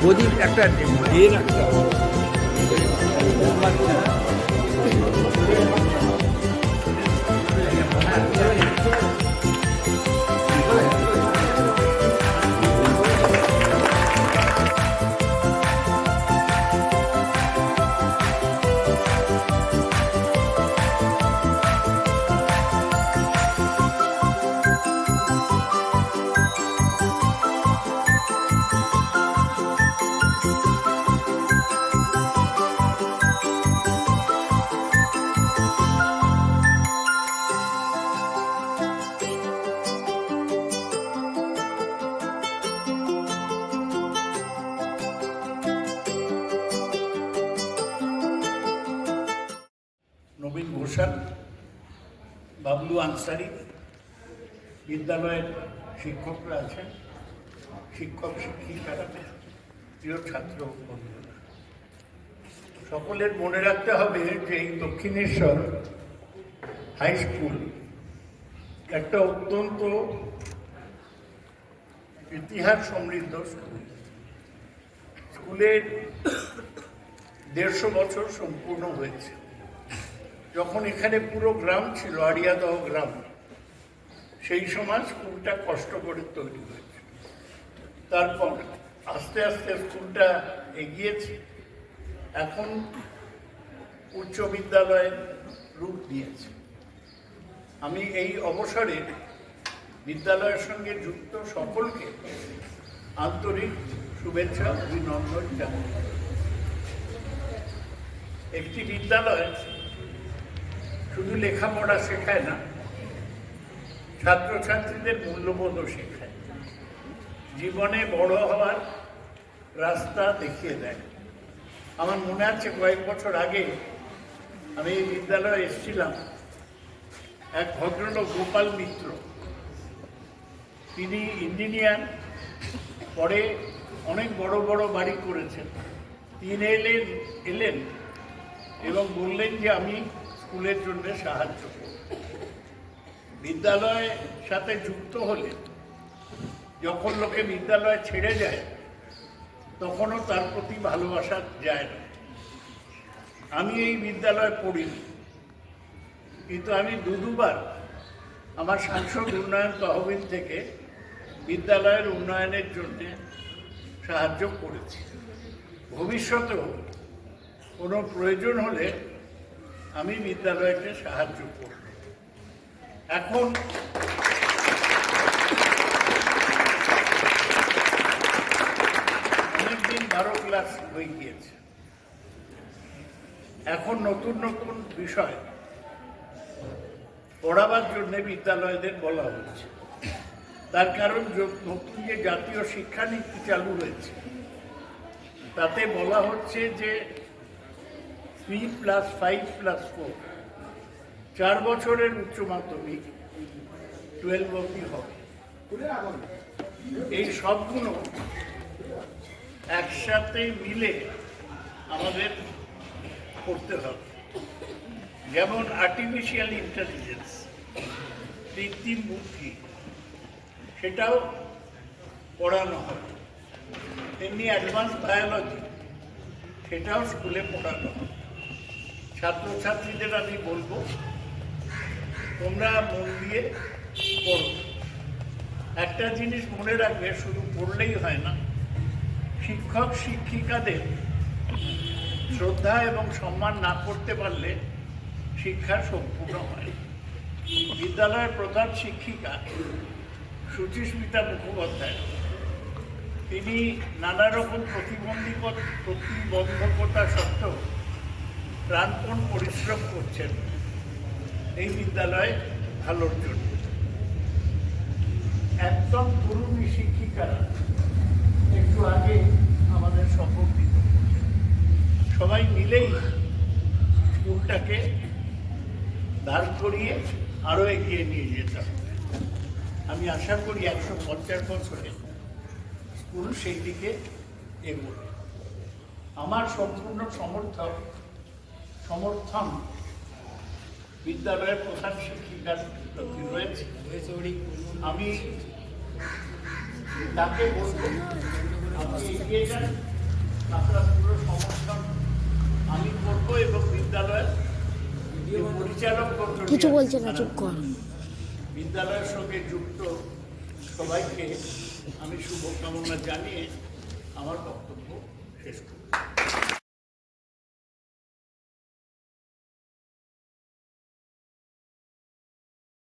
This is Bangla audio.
প্রদীপ একটা ইয়ে রাখতে হবে বাবলু আনসারি, বিদ্যালয়ের শিক্ষকরা আছেন, শিক্ষক শিক্ষিকারা, প্রিয় ছাত্র সকলের মনে রাখতে হবে যে এই দক্ষিণেশ্বর হাই স্কুল একটা অত্যন্ত ইতিহাস সমৃদ্ধ স্কুল। স্কুলের দেড়শো বছর সম্পূর্ণ হয়েছে। যখন এখানে পুরো গ্রাম ছিল, আড়িয়াদহ গ্রাম, সেই সময় স্কুলটা কষ্ট করে তৈরি হয়েছে। তারপর আস্তে আস্তে স্কুলটা এগিয়েছে। এখন উচ্চ বিদ্যালয়ের রূপ দিয়েছে আমি এই অবসরে বিদ্যালয়ের সঙ্গে যুক্ত সকলকে আন্তরিক শুভেচ্ছা, অভিনন্দন জানাই। একটি বিদ্যালয় শুধু লেখাপড়া শেখায় না, ছাত্রছাত্রীদের মূল্যবোধও শেখায়। জীবনে বড় হওয়ার রাস্তা দেখিয়ে দেয়। আমার মনে আছে, কয়েক বছর আগে আমি এই বিদ্যালয়ে এসেছিলাম। এক ভদ্রলোক গোপাল মিত্র। তিনি ইঞ্জিনিয়ার, পরে অনেক বড় বড় বাড়ি করেছেন। তিনি এলেন এলেন এবং বললেন যে আমি স্কুলের জন্য সাহায্য করব বিদ্যালয়ের সাথে যুক্ত হলে যখন লোকে বিদ্যালয় ছেড়ে যায়, তখনও তার প্রতি ভালোবাসা যায় না। আমি এই বিদ্যালয়ে পড়িনি, কিন্তু আমি দু দুবার আমার সাংসদ উন্নয়ন তহবিল থেকে বিদ্যালয়ের উন্নয়নের জন্য সাহায্য করেছি। ভবিষ্যতেও কোনো প্রয়োজন হলে আমি বিদ্যালয়কে সাহায্য করব। এখন অনেকদিন বারো ক্লাস হয়ে গিয়েছে। এখন নতুন নতুন বিষয় পড়াবার জন্য বিদ্যালয়দের বলা হচ্ছে। তার কারণ নতুন যে জাতীয় শিক্ষানীতি চালু হয়েছে, তাতে বলা হচ্ছে যে three plus five plus four চার বছরের উচ্চ মাধ্যমিক টুয়েলভ অবধি হবে। এই সবগুলো একসাথে মিলে আমাদের করতে হবে। যেমন আর্টিফিশিয়াল ইন্টেলিজেন্স কৃত্রিম বুদ্ধি, সেটাও পড়ানো হবে তেমনি অ্যাডভান্স বায়োলজি সেটাও স্কুলে পড়ানো হবে ছাত্রছাত্রীদের আমি বলব, তোমরা মন দিয়ে পড়ো। একটা জিনিস মনে রাখবে, শুধু পড়লেই হয় না, শিক্ষক, শিক্ষিকাদের শ্রদ্ধা এবং সম্মান না করতে পারলে শিক্ষা সম্পূর্ণ হয় বিদ্যালয়ের প্রধান শিক্ষিকা সুচিস্মিতা মুখোপাধ্যায়, তিনি নানা রকম প্রতিবন্ধী প্রতিবন্ধকতা সত্ত্বেও প্রাণপণ পরিশ্রম করছেন এই বিদ্যালয়ে ভালোর জন্য। একদম তরুণী শিক্ষিকারা একটু আগে আমাদের দিত সবাই মিলেই স্কুলটাকে দাঁড় করিয়ে আরও এগিয়ে নিয়ে যেতাম আমি আশা করি একশো পঞ্চাশ বছরে স্কুল সেই দিকে এগোবে। আমার সম্পূর্ণ সমর্থক সমর্থন বিদ্যালয়ের প্রধান শিক্ষিকার প্রতি রয়েছে। আমি তাকে বলব আপনি এগিয়ে যান আপনার পুরো সমর্থন আমি করব এবং বিদ্যালয়ের পরিচালক কিছু বলছে না চুপ কর। বিদ্যালয়ের সঙ্গে যুক্ত সবাইকে আমি শুভকামনা জানিয়ে আমার বক্তব্য শেষ করব